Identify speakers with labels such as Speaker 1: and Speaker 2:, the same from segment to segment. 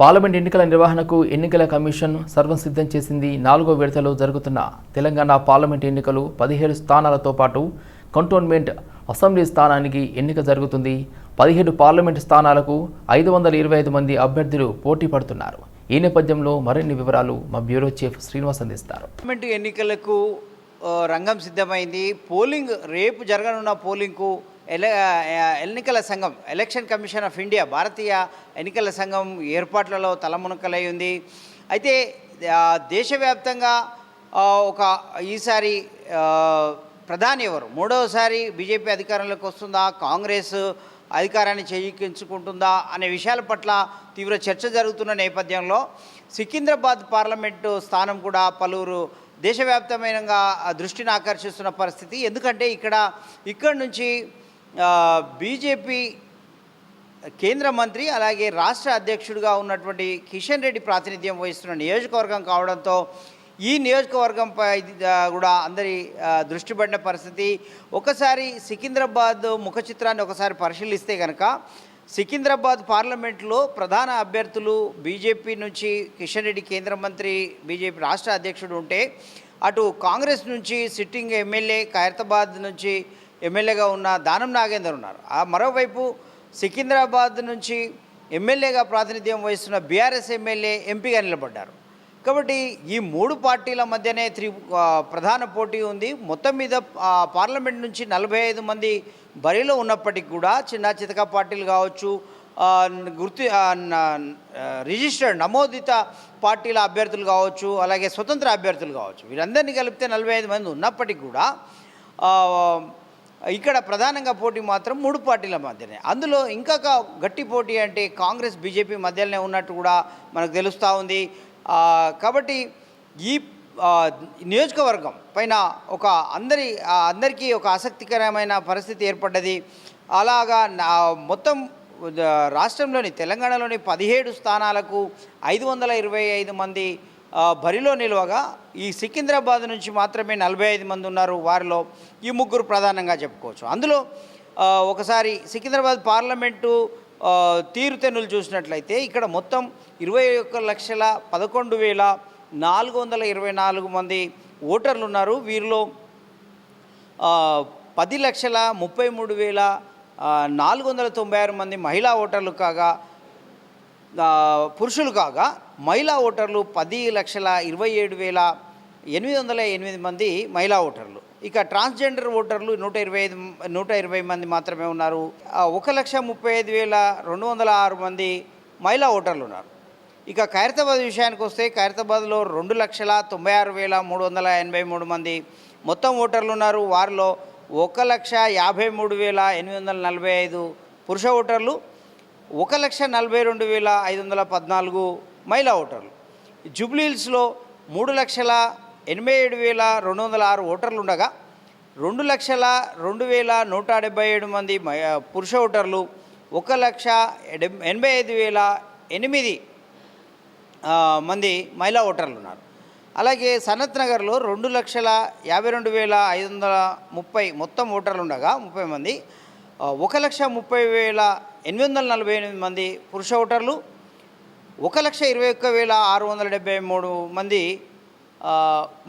Speaker 1: Parliament ఎన్నికల నిర్వహణకు ఎన్నికల కమిషన్ సర్వసిద్ధం చేసింది. నాలుగో విడతలో జరుగుతున్న తెలంగాణ పార్లమెంట్ ఎన్నికలు పదిహేడు స్థానాలతో పాటు కంటోన్మెంట్ అసెంబ్లీ స్థానానికి ఎన్నిక జరుగుతుంది. పదిహేడు పార్లమెంట్ స్థానాలకు ఐదు వందల ఇరవై ఐదు మంది అభ్యర్థులు పోటీ పడుతున్నారు. ఈ నేపథ్యంలో మరిన్ని వివరాలు మా బ్యూరో చీఫ్ శ్రీనివాస్ అందిస్తారు.
Speaker 2: పార్లమెంటు ఎన్నికలకు రంగం సిద్ధమైంది. పోలింగ్ రేపు జరగనున్న పోలింగ్కు ఎల ఎన్నికల సంఘం ఎలక్షన్ కమిషన్ ఆఫ్ ఇండియా భారతీయ ఎన్నికల సంఘం ఏర్పాట్లలో తలమునకలై ఉంది. అయితే దేశవ్యాప్తంగా ఒక ఈసారి ప్రధాని ఎవరు? మూడవసారి బీజేపీ అధికారంలోకి వస్తుందా? కాంగ్రెస్ అధికారాన్ని చేయించుకుంటుందా అనే విషయాల పట్ల తీవ్ర చర్చ జరుగుతున్న నేపథ్యంలో సికింద్రాబాద్ పార్లమెంటు స్థానం కూడా పలువురు దేశవ్యాప్తమైన దృష్టిని ఆకర్షిస్తున్న పరిస్థితి. ఎందుకంటే ఇక్కడ ఇక్కడ నుంచి బీజేపీ కేంద్ర మంత్రి అలాగే రాష్ట్ర అధ్యక్షుడిగా ఉన్నటువంటి కిషన్ రెడ్డి ప్రాతినిధ్యం వహిస్తున్న నియోజకవర్గం కావడంతో ఈ నియోజకవర్గంపై కూడా అందరి దృష్టి పడిన పరిస్థితి. ఒకసారి సికింద్రాబాద్ ముఖ చిత్రాన్ని ఒకసారి పరిశీలిస్తే కనుక సికింద్రాబాద్ పార్లమెంట్లో ప్రధాన అభ్యర్థులు బీజేపీ నుంచి కిషన్ రెడ్డి కేంద్ర మంత్రి బీజేపీ రాష్ట్ర అధ్యక్షుడు ఉంటే అటు కాంగ్రెస్ నుంచి సిట్టింగ్ ఎమ్మెల్యే ఖైరతాబాద్ నుంచి ఎమ్మెల్యేగా ఉన్న దానం నాగేందర్ ఉన్నారు. ఆ మరోవైపు సికింద్రాబాద్ నుంచి ఎమ్మెల్యేగా ప్రాతినిధ్యం వహిస్తున్న బీఆర్ఎస్ ఎమ్మెల్యే ఎంపీగా నిలబడ్డారు. కాబట్టి ఈ మూడు పార్టీల మధ్యనే త్రి ప్రధాన పోటీ ఉంది. మొత్తం మీద పార్లమెంట్ నుంచి నలభై ఐదు మంది బరిలో ఉన్నప్పటికీ కూడా చిన్న చితక పార్టీలు కావచ్చు గుర్తు రిజిస్టర్డ్ నమోదిత పార్టీల అభ్యర్థులు కావచ్చు అలాగే స్వతంత్ర అభ్యర్థులు కావచ్చు వీరందరినీ కలిపితే నలభై ఐదు మంది ఉన్నప్పటికీ కూడా ఇక్కడ ప్రధానంగా పోటీ మాత్రం మూడు పార్టీల మధ్యనే. అందులో ఇంకా గట్టి పోటీ అంటే కాంగ్రెస్ బీజేపీ మధ్యలోనే ఉన్నట్టు కూడా మనకు తెలుస్తూ ఉంది. కాబట్టి ఈ నియోజకవర్గం పైన ఒక అందరి అందరికీ ఒక ఆసక్తికరమైన పరిస్థితి ఏర్పడ్డది. అలాగా నా- మొత్తం రాష్ట్రంలోని తెలంగాణలోని పదిహేడు స్థానాలకు ఐదు వందల ఇరవై ఐదు మంది బరిలో నిలవగా ఈ సికింద్రాబాద్ నుంచి మాత్రమే నలభై ఐదు మంది ఉన్నారు. వారిలో ఈ ముగ్గురు ప్రధానంగా చెప్పుకోవచ్చు. అందులో ఒకసారి సికింద్రాబాద్ పార్లమెంటు తీరుతెన్నులు చూసినట్లయితే ఇక్కడ మొత్తం ఇరవై ఒక్క లక్షల పదకొండు వేల నాలుగు వందల ఇరవై నాలుగు మంది ఓటర్లు ఉన్నారు. వీరిలో పది లక్షల ముప్పై మూడు వేల నాలుగు వందల తొంభై ఆరు మంది మహిళా ఓటర్లు కాగా పురుషులు కాగా మహిళా ఓటర్లు పది లక్షల ఇరవై ఏడు వేల ఎనిమిది వందల ఎనిమిది మంది మహిళా ఓటర్లు. ఇక ట్రాన్స్జెండర్ ఓటర్లు నూట ఇరవై ఐదు నూట ఇరవై మంది మాత్రమే ఉన్నారు. ఒక లక్ష ముప్పై ఐదు వేల రెండు వందల ఆరు మంది మహిళా ఓటర్లు ఉన్నారు. ఇక ఖైరతాబాద్ విషయానికి వస్తే ఖైరతాబాద్లో రెండు లక్షల తొంభై ఆరు వేల మూడు వందల ఎనభై మూడు మంది మొత్తం ఓటర్లు ఉన్నారు. వారిలో ఒక లక్ష యాభై మూడు వేల ఎనిమిది వందల నలభై ఐదు పురుష ఓటర్లు ఒక లక్ష నలభై రెండు వేల ఐదు వందల పద్నాలుగు మహిళా ఓటర్లు. జూబ్లీహిల్స్లో మూడు లక్షల ఎనభై ఏడు వేల రెండు వందల ఆరు ఓటర్లు ఉండగా రెండు లక్షల రెండు వేల నూట డెబ్బై ఏడు మంది పురుష ఓటర్లు ఒక లక్ష ఎనభై ఐదు వేల ఎనిమిది మంది మహిళా ఓటర్లు ఉన్నారు. అలాగే సనత్ నగర్లో రెండు లక్షల యాభై రెండు వేల ఐదు వందల ముప్పై మొత్తం ఓటర్లు ఉండగా ముప్పై మంది ఒక లక్ష ముప్పై వేల ఎనిమిది వందల నలభై ఎనిమిది మంది పురుష ఓటర్లు ఒక లక్ష ఇరవై ఒక్క వేల ఆరు వందల డెబ్బై మూడు మంది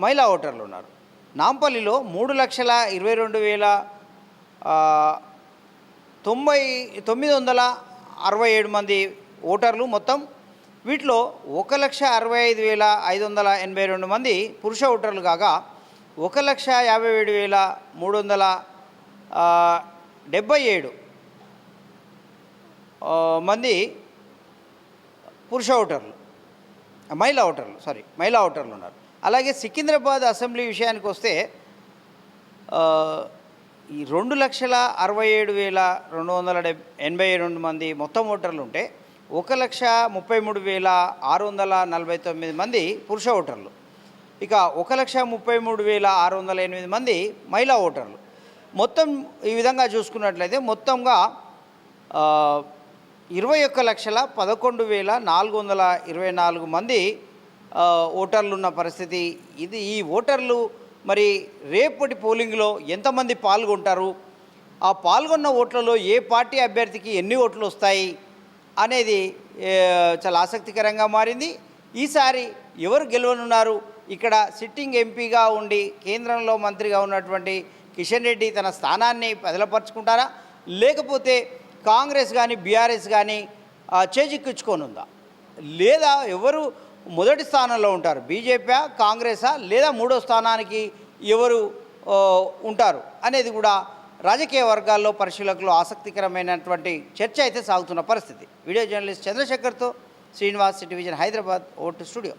Speaker 2: మహిళా ఓటర్లు ఉన్నారు. నాంపల్లిలో మూడు లక్షల ఇరవై రెండు వేల తొంభై తొమ్మిది వందల అరవై ఏడు మంది ఓటర్లు మొత్తం. వీటిలో ఒక లక్ష అరవై ఐదు వేల ఐదు వందల ఎనభై రెండు మంది పురుష ఓటర్లు కాగా ఒక లక్ష యాభై ఏడు వేల మూడు వందల డెబ్బై ఏడు. మంది పురుష ఓటర్లు మహిళా ఓటర్లు సారీ మహిళా ఓటర్లు ఉన్నారు. అలాగే సికింద్రాబాద్ అసెంబ్లీ విషయానికి వస్తే ఈ రెండు లక్షల అరవై ఏడు వేల రెండు వందల డెబ్ ఎనభై రెండు మంది మొత్తం ఓటర్లు ఉంటే ఒక లక్ష ముప్పై మూడు వేల ఆరు వందల నలభై తొమ్మిది మంది పురుష ఓటర్లు. ఇక ఒక లక్ష ముప్పై మూడు వేల ఆరు వందల ఎనిమిది మంది మహిళా ఓటర్లు. మొత్తం ఈ విధంగా చూసుకున్నట్లయితే మొత్తంగా ఇరవై ఒక్క లక్షల పదకొండు వేల నాలుగు వందల ఇరవై నాలుగు మంది ఓటర్లు ఉన్న పరిస్థితి. ఇది ఈ ఓటర్లు మరి రేపటి పోలింగ్లో ఎంతమంది పాల్గొంటారు? ఆ పాల్గొన్న ఓట్లలో ఏ పార్టీ అభ్యర్థికి ఎన్ని ఓట్లు వస్తాయి? అనేది చాలా ఆసక్తికరంగా మారింది. ఈసారి ఎవరు గెలవనున్నారు? ఇక్కడ సిట్టింగ్ ఎంపీగా ఉండి కేంద్రంలో మంత్రిగా ఉన్నటువంటి కిషన్ రెడ్డి తన స్థానాన్ని బదలపరుచుకుంటారా లేకపోతే కాంగ్రెస్ కానీ బీఆర్ఎస్ కానీ చేజిక్కించుకోనుందా? లేదా ఎవరు మొదటి స్థానంలో ఉంటారు? బీజేపీ కాంగ్రెసా లేదా మూడో స్థానానికి ఎవరు ఉంటారు? అనేది కూడా రాజకీయ వర్గాల్లో పరిశీలకులు ఆసక్తికరమైనటువంటి చర్చ అయితే సాగుతున్న పరిస్థితి. వీడియో జర్నలిస్ట్ చంద్రశేఖర్తో శ్రీనివాస్ టెలివిజన్ హైదరాబాద్ ఓటు స్టూడియో.